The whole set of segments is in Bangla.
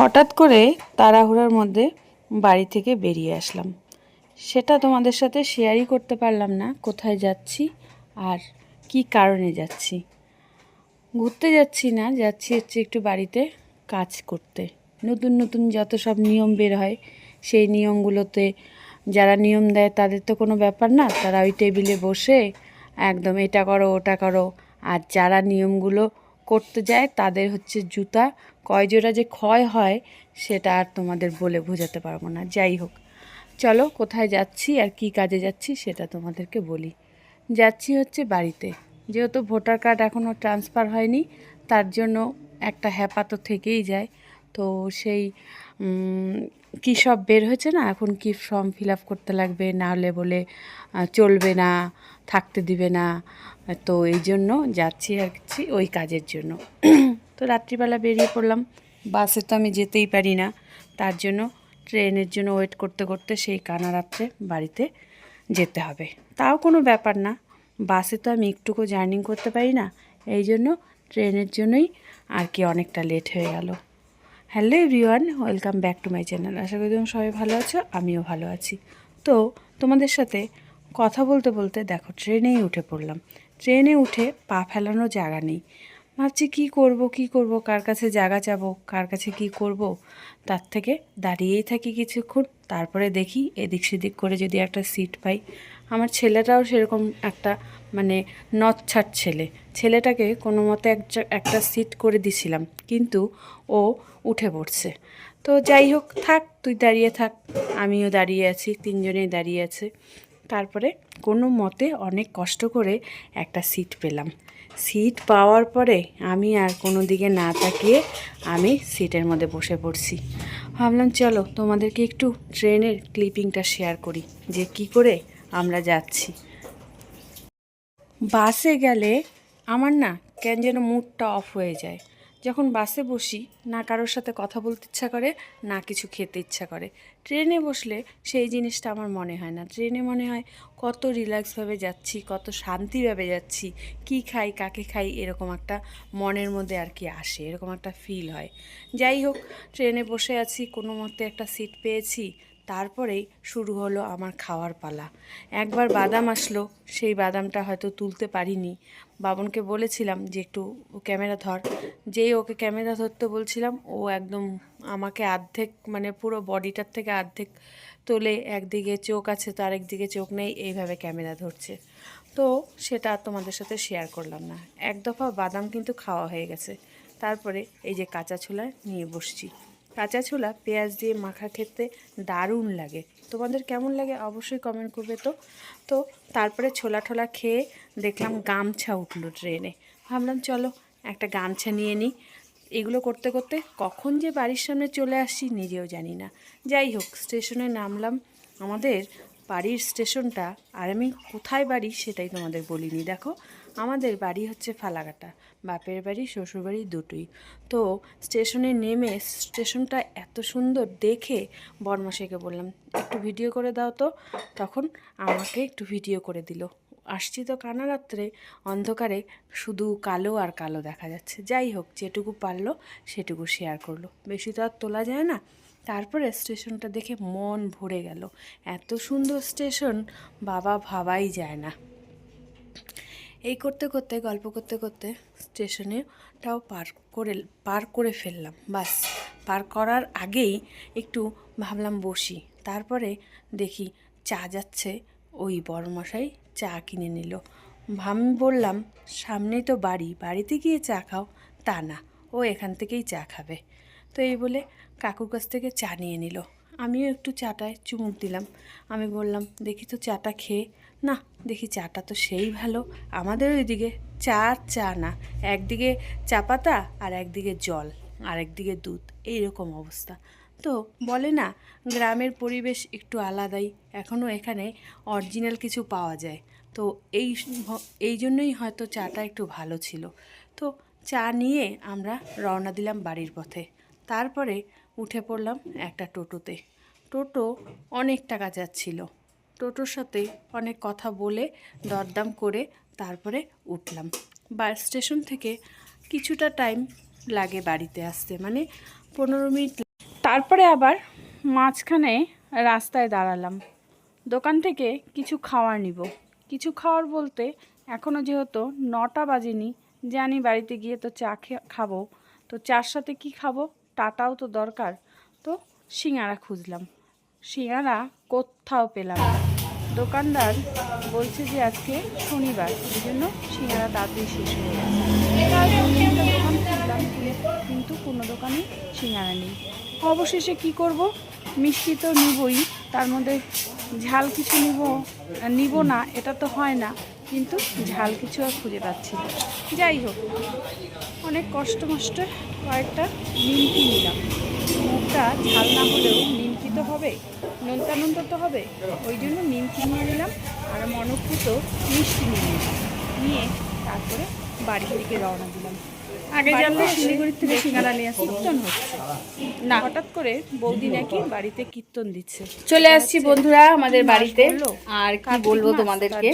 হঠাৎ করে তাড়াহুড়ার মধ্যে বাড়ি থেকে বেরিয়ে আসলাম। সেটা তোমাদের সাথে শেয়ারই করতে পারলাম না, কোথায় যাচ্ছি আর কি কারণে যাচ্ছি। ঘুরতে যাচ্ছি না, যাচ্ছি হচ্ছে একটু বাড়িতে কাজ করতে। নতুন নতুন যত সব নিয়ম বের হয়, সেই নিয়মগুলোতে যারা নিয়ম দেয় তাদের তো কোনো ব্যাপার না, তারা ওই টেবিলে বসে একদম এটা করো, ওটা করো। আর যারা নিয়মগুলো করতে যায় তাদের হচ্ছে জুতা কয় জোড়া যে ক্ষয় হয়, সেটা আর তোমাদের বলে বোঝাতে পারব না। যাই হোক, চলো কোথায় যাচ্ছি আর কি কাজে যাচ্ছি সেটা তোমাদেরকে বলি। যাচ্ছি হচ্ছে বাড়িতে। যেহেতু ভোটার কার্ড এখনও ট্রান্সফার হয়নি, তার জন্য একটা হ্যাপা তো থেকেই যায়। তো সেই কী সব বের হয়েছে না, এখন কি ফর্ম ফিল আপ করতে লাগবে, না হলে বলে চলবে না, থাকতে দিবে না। তো এই জন্য যাচ্ছি আর ওই কাজের জন্য। তো রাত্রিবেলা বেরিয়ে পড়লাম। বাসে তো আমি যেতেই পারি না। তার জন্য ট্রেনের জন্য ওয়েট করতে করতে সেই কানা রাত্রে বাড়িতে যেতে হবে। তাও কোনো ব্যাপার না। বাসে তো আমি একটুকু জার্নি করতে পারি না। এই জন্য ট্রেনের জন্যই আর কি অনেকটা লেট হয়ে গেল। Hello everyone, welcome back to my channel. আশা করি তুমি সবাই ভালো আছো, আমিও ভালো আছি। তো তোমাদের সাথে কথা বলতে বলতে দেখো, ট্রেনেই উঠে পড়লাম। ট্রেনে উঠে পা ফেলানো জায়গা নেই। ভাবছি কি করব কি করব, কার কাছে জায়গা চাবো, কার কাছে কি করব। তার থেকে দাঁড়িয়েই থাকি কিছুক্ষণ, তারপরে দেখি এদিক সেদিক করে যদি একটা সিট পাই। আমার ছেলেটাও সেরকম একটা মানে নচ্ছাট ছেলে। ছেলেটাকে কোনো মতে একটা সিট করে দিছিলাম, কিন্তু ও উঠে পড়ছে। তো যাই হোক, থাক, তুই দাঁড়িয়ে থাক, আমিও দাঁড়িয়ে আছি, তিনজনেই দাঁড়িয়ে আছে। তারপরে কোনো মতে অনেক কষ্ট করে একটা সিট পেলাম। সিট পাওয়ার পরে আমি আর কোনো দিকে না তাকিয়ে আমি সিটের মধ্যে বসে পড়ছি। ভাবলাম, চলো, তোমাদেরকে একটু ট্রেনের ক্লিপিংটা শেয়ার করি, যে কি করে আমরা যাচ্ছি। বাসে গেলে আমার না কেন যেন মুডটা অফ হয়ে যায়। যখন বাসে বসি, না কারোর সাথে কথা বলতে ইচ্ছা করে, না কিছু খেতে ইচ্ছা করে। ট্রেনে বসলে সেই জিনিসটা আমার মনে হয় না। ট্রেনে মনে হয় কত রিল্যাক্সভাবে যাচ্ছি, কত শান্তিভাবে যাচ্ছি, কি খাই, কাকে খাই, এরকম একটা মনের মধ্যে আর কি আসে, এরকম একটা ফিল হয়। যাই হোক, ট্রেনে বসে আছি, কোনো মতে একটা সিট পেয়েছি তারপরেই শুরু হলো আমার খাওয়ার পালা। একবার বাদাম আসলো, সেই বাদামটা হয়তো তুলতে পারিনি। বাবনকে বলেছিলাম যে, একটু ক্যামেরা ধর। যেই ওকে ক্যামেরা ধরতে বলছিলাম, ও একদম আমাকে অর্ধেক মানে পুরো বডিটার থেকে অর্ধেক তোলে, একদিকে চোখ আছে, তো আরেকদিকে চোখ নেই, এইভাবে ক্যামেরা ধরছে। তো সেটা আর তোমাদের সাথে শেয়ার করলাম না। এক দফা বাদাম কিন্তু খাওয়া হয়ে গেছে। তারপরে এই যে কাঁচা ছোলা নিয়ে বসছি। কাঁচা ছোলা, পেঁয়াজ দিয়ে মাখা খেতে দারুণ লাগে। তোমাদের কেমন লাগে অবশ্যই কমেন্ট করবে তো। তো তারপরে ছোলা ঠোলা খেয়ে দেখলাম গামছা উঠল ট্রেনে ভাবলাম চলো একটা গামছা নিয়ে নিই। এগুলো করতে করতে কখন যে বাড়ির সামনে চলে আসছি নিজেও জানি না। যাই হোক স্টেশনে নামলাম। আমাদের বাড়ির স্টেশনটা আর আমি কোথায় বাড়ি সেটাই তোমাদের বলিনি। দেখো আমাদের বাড়ি হচ্ছে ফালাকাটা। বাপের বাড়ি শ্বশুরবাড়ি দুটোই। তো স্টেশনে নেমে স্টেশনটা এত সুন্দর দেখে বর্মাশাইকে বললাম, একটু ভিডিও করে দাও তো। তখন আমাকে একটু ভিডিও করে দিল। আসছি তো কানা রাত্রে অন্ধকারে শুধু কালো আর কালো দেখা যাচ্ছে। যাই হোক, যেটুকু পারল সেটুকু শেয়ার করল। বেশি তো আর তোলা যায় না। তারপরে স্টেশনটা দেখে মন ভরে গেল। এত সুন্দর স্টেশন, বাবা ভাবাই যায় না। এই করতে করতে, গল্প করতে করতে স্টেশনেটাও পার করে পার করে ফেললাম। বাস, পার করার আগেই একটু ভাবলাম বসি। তারপরে দেখি চা যাচ্ছে। ওই বড়মশাই চা কিনে নিল। আমি বললাম, সামনেই তো বাড়ি, বাড়িতে গিয়ে চা খাও? তা না, ও এখান থেকেই চা খাবে। তো এই বলে কাকুর কাছ থেকে চা নিয়ে নিল। আমিও একটু চাটায় চুমুক দিলাম। আমি বললাম, দেখি তো চাটা খেয়ে না, দেখি চাটা তো সেই ভালো। আমাদের ওইদিকে চা চা না। একদিকে চা পাতা আর একদিকে জল, আর একদিকে দুধ। এইরকম অবস্থা। তো বলে না, গ্রামের পরিবেশ একটু আলাদাই। এখনও এখানে অরিজিনাল কিছু পাওয়া যায়। তো এই এই জন্যই হয়তো চাটা একটু ভালো ছিল। তো চা নিয়ে আমরা রওনা দিলাম বাড়ির পথে। তারপরে উঠে পড়লাম একটা টোটোতে। টোটো অনেক টাকা যাচ্ছিল। টোটোর সাথে অনেক কথা বলে দরদাম করে তারপরে উঠলাম। বা স্টেশন থেকে কিছুটা টাইম লাগে বাড়িতে আসতে মানে পনেরো মিনিট তারপরে আবার মাঝখানে রাস্তায় দাঁড়ালাম। দোকান থেকে কিছু খাওয়ার নিব। কিছু খাওয়ার বলতে এখনও যেহেতু নটা বাজেনি জানি বাড়িতে গিয়ে তো চা খাব, তো চার সাথে কি খাব টাটাও তো দরকার। তো সিঙ্গারা খুঁজলাম। সিঙ্গারা কোথাও পেলাম দোকানদার বলছে যে আজকে শনিবার এই জন্য সিঙ্গারা তাড়াতাড়ি শেষ হয়ে গেছে। দোকান খুঁজলাম কিন্তু কোনো দোকানে সিঙ্গারা নেই। অবশেষে কি করব? মিষ্টি তো নিবই, তার মধ্যে ঝাল কিছু নিব নিব না, এটা তো হয় না, কিন্তু ঝাল কিছু আর খুঁজে পাচ্ছি যাই হোক, অনেক কষ্ট মষ্ট কয়েকটা নিমকি নিলাম। মুখটা ঝাল না হলেও নিমকি তো হবে নোনতা তো হবে। ওই জন্য নিমকি নিয়ে নিলাম আর মনপ্রুত মিষ্টি নিয়ে নিয়ে তারপরে বাড়ির দিকে রওনা দিলাম। আগে জানলে শিলিগুড়ির থেকে সিঙ্গারা নিয়ে আসি। কীর্তন হচ্ছে। না। হঠাৎ করে বৌদি নাকি বাড়িতে কীর্তন দিচ্ছে। চলে আসছি বন্ধুরা আমাদের বাড়িতে। আর কি বলব তোমাদেরকে?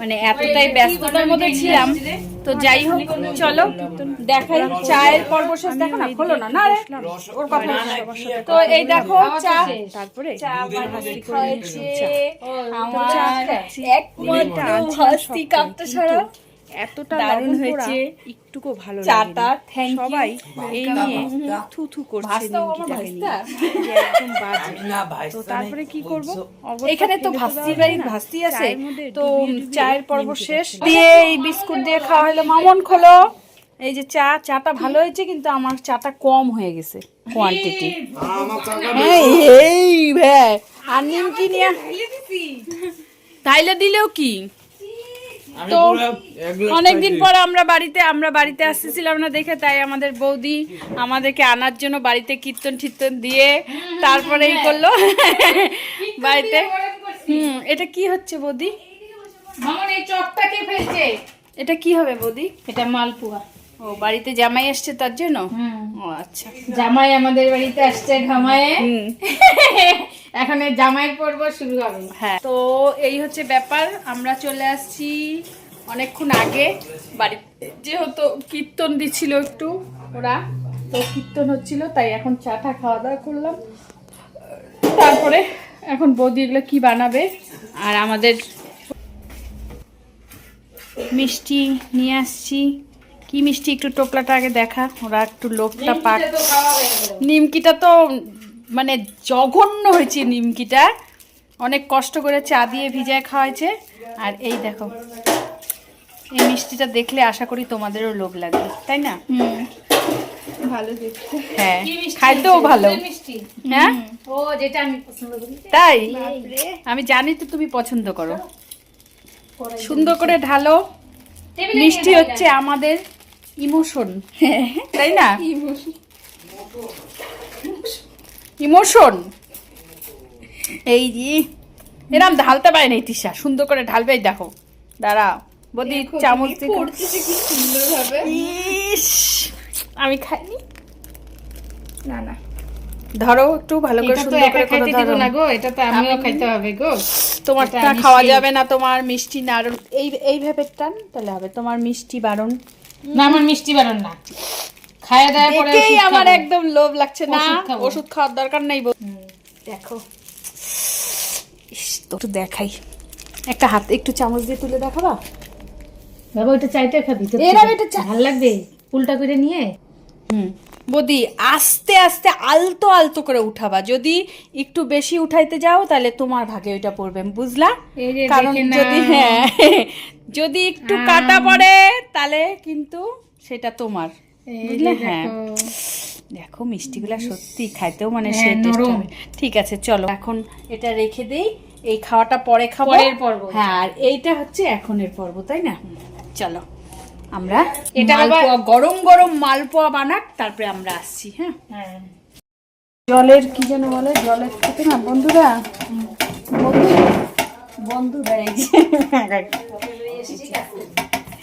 মানে এতটাই ব্যস্ততার মধ্যে ছিলাম। তো যাই হোক চলো দেখাই। চায়ের পর্ব শেষ। দেখো না খোলো না। না ওর কথা তো এই দেখো চা তারপরে চা আমার খাচ্ছি। এক মাত্র হাসি কাপটা ছাড়া এতটা দারুণ হয়েছে। একটুকু ভালো চাটা। সবাই এই নিয়ে থু থু করছে একদম বাজে। তো তারপরে কি করব? এখানে তো ভাস্তি ভাস্তি আছে। তো চায়ের পর্ব শেষ। দিয়ে দিয়ে এই বিস্কুট দিয়ে খাওয়া হলো। মামন খোলো। এই যে চা চাটা ভালো হয়েছে কিন্তু আমার চাটা কম হয়ে গেছে কোয়ান্টিটি এই ভাই আর নিমকি নিয়ে তাইলে দিলেও কি? তো অনেকদিন পর আমরা বাড়িতে আমরা বাড়িতে আসতেছিলাম না দেখে তাই আমাদের বৌদি আমাদেরকে আনার জন্য বাড়িতে কীর্তন ঠির্তন দিয়ে তারপরে এই করল। বাড়িতে। হুম এটা কি হচ্ছে বৌদি? এটা কি হবে বৌদি? এটা মালপুয়া। ও বাড়িতে জামাই আসছে তার জন্য? ও আচ্ছা। জামাই আমাদের বাড়িতে আসছে ঘামায়ে। হুম। এখন এই জামাইয়ের পর্ব শুরু হবে। হ্যাঁ। তো এই হচ্ছে ব্যাপার আমরা চলে আসছি অনেকক্ষণ আগে। বাড়িতে যেহেতু কীর্তন দিচ্ছিল একটু ওরা তো কীর্তন হচ্ছিল তাই এখন চাটা খাওয়া দাওয়া করলাম। তারপরে এখন বৌদি এগুলো কি বানাবে আর আমাদের মিষ্টি নিয়ে আসছি। কি মিষ্টি একটু টোপলাটা আগে দেখা ওরা একটু লোকটা পাক নিমকিটা তো মানে জঘন্য হয়েছে নিমকিটা। অনেক কষ্ট করে চা দিয়ে ভিজায় খাওয়াইছে। আর এই দেখো এই মিষ্টিটা দেখলে আশা করি তোমাদেরও লোভ লাগবে তাই না? ভালো দেখতে হ্যাঁ খাইতেও ভালো। হ্যাঁ? ও যেটা আমি পছন্দ করি। তাই? আমি জানি তো তুমি পছন্দ করো। সুন্দর করে ঢালো। মিষ্টি হচ্ছে আমাদের ইমোশন। তাই না? ইমোশন। এই যে এরম ঢালতে পারে নাই তিশা। সুন্দর করে ঢালবে দেখো। দাঁড়া বদি চামচ আমি খাইনি। না না। ধরো একটু ভালো করে সুন্দর করে খাইতে করে দিব না গো এটা তো আমিও খাইতে হবে গো। তোমারটা খাওয়া যাবে না তোমার মিষ্টি নাড়ন। এই এইভাবে টান তাহলে হবে তোমার মিষ্টি বারণ। না আমার মিষ্টি বারণ না। খাওয়া দাওয়া পরে দেখেই ওষুধ আমার একদম লোভ লাগছে না? ওষুধ খাওয়ার দরকার নেই বৌ। দেখো। একটু দেখাই। একটা হাত একটু চামচ দিয়ে তুলে দেখাবা? বাবা চাইতে খাবি তো এরম এটা ভালো লাগবে উল্টা করে নিয়ে? হুম। বদি আস্তে আস্তে আলতো আলতো করে উঠাবা। যদি একটু বেশি উঠাইতে যাও তাহলে তোমার ভাগে ওইটা পড়বে বুঝলা? কারণ যদি হ্যাঁ। যদি একটু কাটা পড়ে তাহলে কিন্তু সেটা তোমার। বুঝলে? হ্যাঁ। দেখো। দেখো মিষ্টিগুলা সত্যি খাইতেও মানে হ্যাঁ, সে নরম। ঠিক আছে চলো। এখন এটা রেখে দেই। এই খাওয়াটা পরে খাব। পর্ব। হ্যাঁ আর এইটা হচ্ছে এখনের পর্ব তাই না? চলো আমরা এটা গরম গরম মালপোয়া বানাক তারপরে আমরা আসছি হ্যাঁ? হ্যাঁ। জলের কি যেন বলে? জলের থেকে না বন্ধুরা? বন্ধু বন্ধুরা যে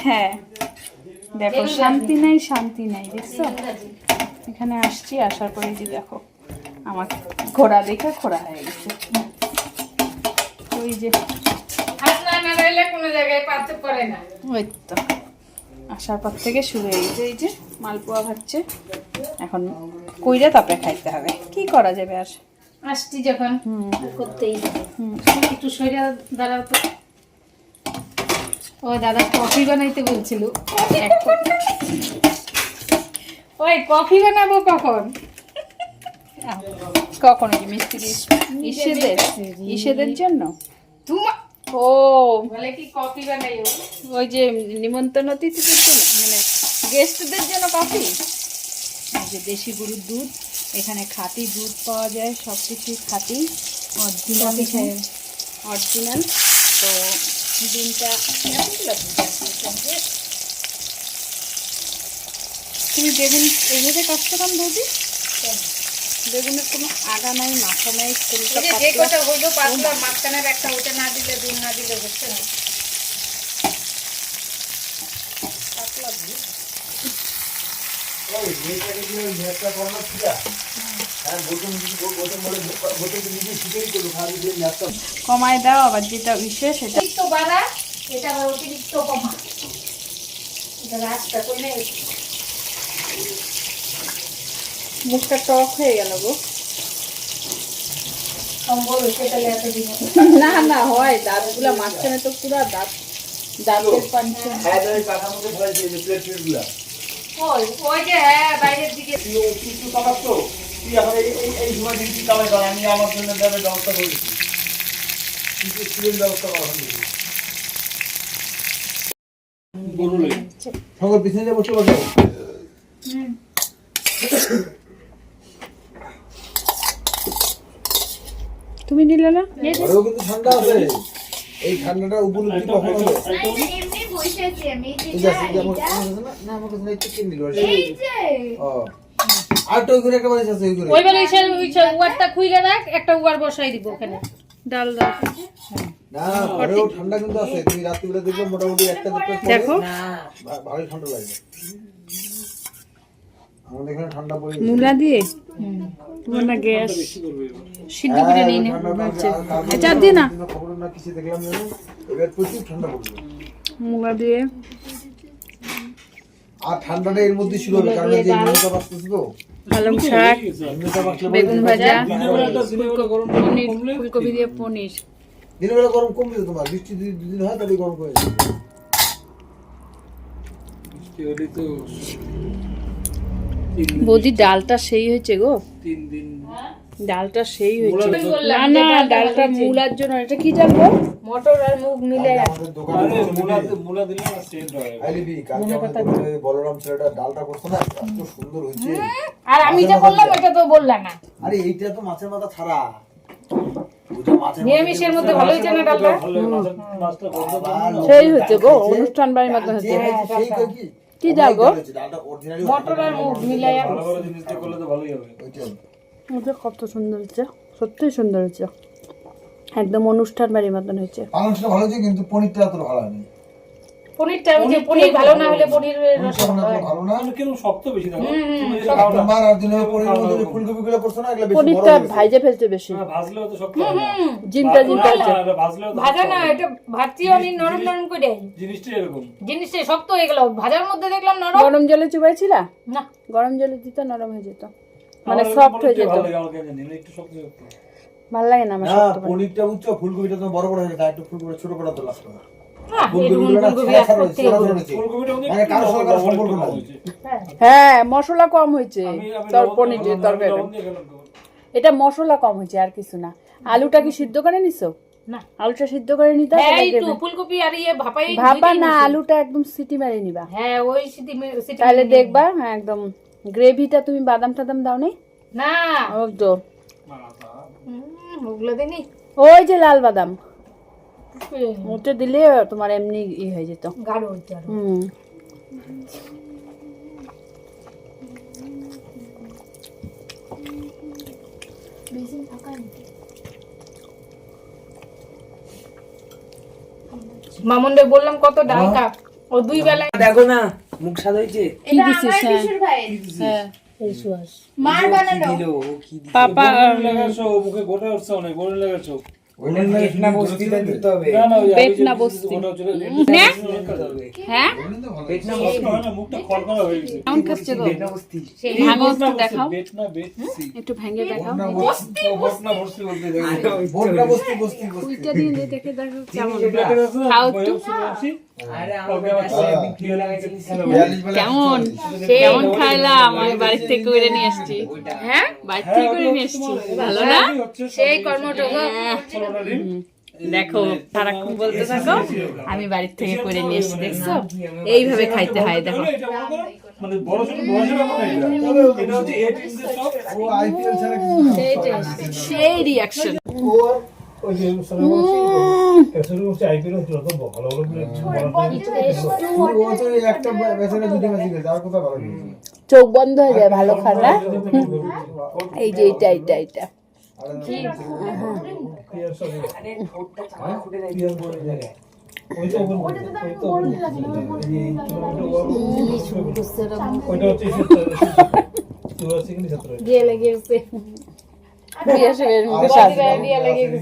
হ্যাঁ। দেখো শান্তি নাই শান্তি নাই দেখছ? এখানে আসছি আসার পরে যে দেখো আমার ঘোড়া দেখে ঘোড়া হয়ে গেছে। ওই যে ওই তো আসার পর থেকে শুরু হয়ে গেছে এই যে মালপোয়া ভাজছে। এখন কইরে তারপরে খাইতে হবে। কি করা যাবে আর? আসছি যখন। করতেই হবে। একটু সরিয়া দাঁড়াও তো। ও দাদা কফি বানাইতে বলছিল। ওই কফি বানাবো কখন? কখনো কি মিষ্টি ইসেদের। ইসেদের জন্য? তোমা ও। বলে কি কফি বানাইও ওই যে নিমন্ত্রণ অতিথিদের জন্য মানে গেস্টদের জন্য কফি? এই যে দেশি গরুর দুধ এখানে খাঁটি দুধ পাওয়া যায় সব কিছুই খাঁটি অরিজিনাল। অরিজিনাল। তো তুমি বেগুন এইভাবে কাজটা কাম বৌদি? বেগুনের কোনো আগা নাই মাথা নাই পাতলা। কটা হইল পাতলা মাঝখানের একটা ওটা না দিলে দুধ না দিলে হচ্ছে না। কমায় দাও আবার যেটা বিশেষ সেটা অতিরিক্ত বাড়া এটা আবার অতিরিক্ত কমা। এটা রাস্তা কইলে মুখটা টক হয়ে গেল গো। না না হয় দাঁতগুলা মাঝখানে তো পুরো দাঁত দাঁতের ওই ওই যে হ্যাঁ বাইরের দিকে সকল পিছনে বসে বসে। তুমি নিলে না? ঘরেও কিন্তু ঠান্ডা আছে। এই ঠান্ডাটা উপলব্ধি কখন হবে এমনি বসেছি আমি। এই ঠিক আছে যে আমার কাছে না একটু কিনে নিল ও। আর তো ওই একটা বাড়ি আছে ওই করে ওই বেলা উয়ারটা খুইলে রাখ একটা উয়ার বসাই দিব ওখানে। ডাল দাও। না ঘরেও ঠান্ডা কিন্তু আছে তুমি রাত্রিবেলা দেখবে মোটামুটি একটা দুটো দেখো। ভালোই ঠান্ডা লাগে। আমাদের এখানে ঠান্ডা পড়ে মূলা দিয়ে? তোমার না গ্যাস? সিদ্ধ করে নিই না। আচ্ছা। দিয়ে না। খবর না কিছু দেখলাম জানো এবার প্রচুর ঠান্ডা পড়বে। মূলা দিয়ে? আর ঠান্ডাটা এর মধ্যে শুরু হবে কারণ এই যে নিম্নচাপ আসতেছে তো। পালং শাক বেগুন ভাজা পনির ফুলকপি দিয়ে পনির। বেলা গরম কমবে তোমার। বৃষ্টি যদি দুদিন হয় তাহলে গরম বৌদি ডালটা সেই হয়েছে গো। ডালটা সেই হয়েছে। না না ডালটা মূলার জন্য। এটা কি গো? মটর আর মুগ মিলে বলরাম ছেলেটা ডালটা করছে না এত সুন্দর হয়েছে। আর আমি যে বললাম এটা তো বললাম না। আরে এইটা তো মাছের মাথা ছাড়া। ওইটা মাছের মাথা নিরামিষের মধ্যে ভালো হয়েছে না ডালটা? সেই হয়েছে গো অনুষ্ঠান বাড়ির মতো কি? গো? মটর আর মুগ কত সুন্দর সত্যিই সুন্দর হয়েছে। একদম অনুষ্ঠান বাড়ির মতন হয়েছে। পালংটা ভালো হয়েছে কিন্তু পনিরটা এত ভালো হয়নি। পনিরটা ওই যে পনির ভালো না হলে পনিরের রস পনিরটা এত ভালো না তোমার আর দিনে পনিরের মধ্যে যে ফুলকপিগুলো করছ না এগুলো বেশি বড় পনিরটা হয়ে গেছে। ভাইজে ফেলছে বেশি। জিমটা জিমটা হয়েছে। ভাজা না এটা ভাজছি আমি নরম নরম করে। জিনিসটা শক্ত হয়ে গেল। ভাজার মধ্যে দেখলাম নরম। গরম জলে চুবাইছিলা? না। গরম জলে দিতে নরম হয়ে যেত। মানে সফট হয়ে যেত। ভালো লাগে না আমার না শক্ত পনিরটা বুঝছ ফুলকপিটা তো বড় বড় হয়ে গেছে একটু ফুলকপি ছোট করে তো হ্যাঁ, ফুলকপি করতে হবে। হয়েছে। মানে সঙ্গে সম্পর্ক নাই হ্যাঁ মশলা কম হয়েছে। তোর পনিরের তরকারি এটা মশলা কম হয়েছে আর কিছু না। আলুটা কি সিদ্ধ করে নিছো? না। আলুটা সিদ্ধ করে নিতে হবে হ্যাঁ এই তো? ফুলকপি আর ইয়ে ভাপাই ভাপা না আলুটা একদম সিটি মারি নিবা। হ্যাঁ ওই সিটি সিটি তাহলে দেখবা হ্যাঁ একদম গ্রেভিটা তুমি বাদাম টাদাম দাও নি। না ওই তো হুম, ওগুলো দিনি ওই যে লাল বাদাম। ওটা দিলে তোমার এমনি ই হয়ে যেত। গাঢ় হইতে হুম। মামুনরে বললাম কত ডাল কাপ। ও দুই বেলায় দেখো না মুখ সাদা হয়েছে। কি দিছিস? হ্যাঁ। হ্যাঁ মার বানানো দিলো? পাপা লাগাছো মুখে গোটা উঠছে অনেক বড় লাগাইছো বেটনা বস্তিতে দিতে হবে। বেটনা বস্তি। না? হ্যাঁ? কেমন খাচ্ছে গো? ভাঙো একটু দেখাও। একটু ভেঙে দেখাও। ভোটনা বস্তি বস্তি। বস্তি ওইটা দিয়ে দিয়ে দেখে দেখো কেমন খাও একটু। খাইলাম আমি বাড়ি থেকে করে নিয়ে আসছি। হ্যাঁ? বাড়ি থেকে করে নিয়ে আসছি। ভালো না? সেই কর্মটা। হ্যাঁ। দেখো সারাক্ষণ বলতে থাকো আমি বাড়ির থেকে করে নিয়ে এসছি দেখছ? এইভাবে খাইতে হয় দেখো। মানে বড় ছোট বড় ছোট মানে এটা? এটা হচ্ছে এ টিমদের সব ও আইপিএল ছাড়া কিছু না। সেই রিয়াকশন। চোখ বন্ধ হয়ে যায় ভালো খানা এই যে এইটা এইটা এইটা। ক্লিয়ার সব আরে ঠোঁটটা চাপা ফুটে যায় ক্লিয়ার বলে জায়গা ওই তো ওপেন ওই তো open এই যে টুর্নামেন্টে ওইটা হচ্ছে তুই হচ্ছে কিন্তু ছাত্র দিয়ে লেগে গেছে।